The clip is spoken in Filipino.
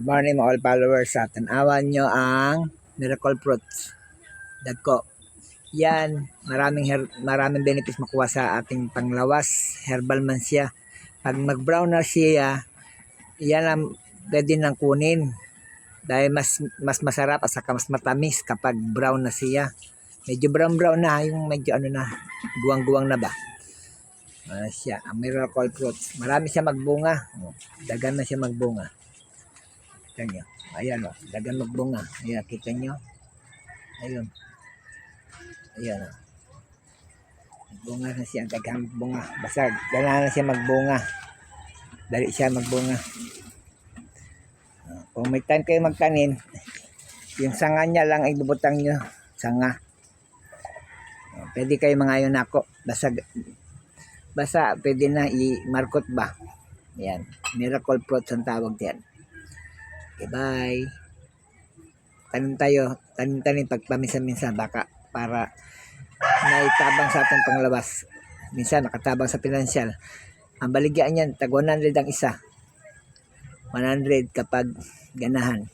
Good morning mga all followers. Sa tanawan nyo ang miracle fruits. Dagko. Yan, maraming her- maraming benefits makuha sa ating panglawas. Herbal man siya. Pag mag-brown na siya, yan ang pwede nang kunin. Dahil mas mas masarap at saka mas matamis kapag brown na siya. Medyo brown brown na, yung medyo ano na, guwang-guwang na ba. Ano siya, ang miracle fruits. Marami siya magbunga. Dagan na siya magbunga. Kita nyo. Ayan o. Dagan magbunga. Ayan, kita nyo. Ayun. Ayan o. Magbunga na siya. Dagan magbunga. Basta gana na siya magbunga. Dali siya magbunga. Ah, Kung may time kayo magtanim, yung sanga niya lang ay bubutang nyo. Sanga. Ah, Pwede kayo mga yun ako. Basta basta pwede na i-markot ba. Yan. Miracle fruits ang tawag diyan. Okay, bye. Tanim tayo. Tanim-tanim pag paminsan-minsan baka para naitabang sa atong panglabas. Minsan nakatabang sa pinansyal. Ang baligyan niyan, tag 100 ang isa. 100 kapag ganahan.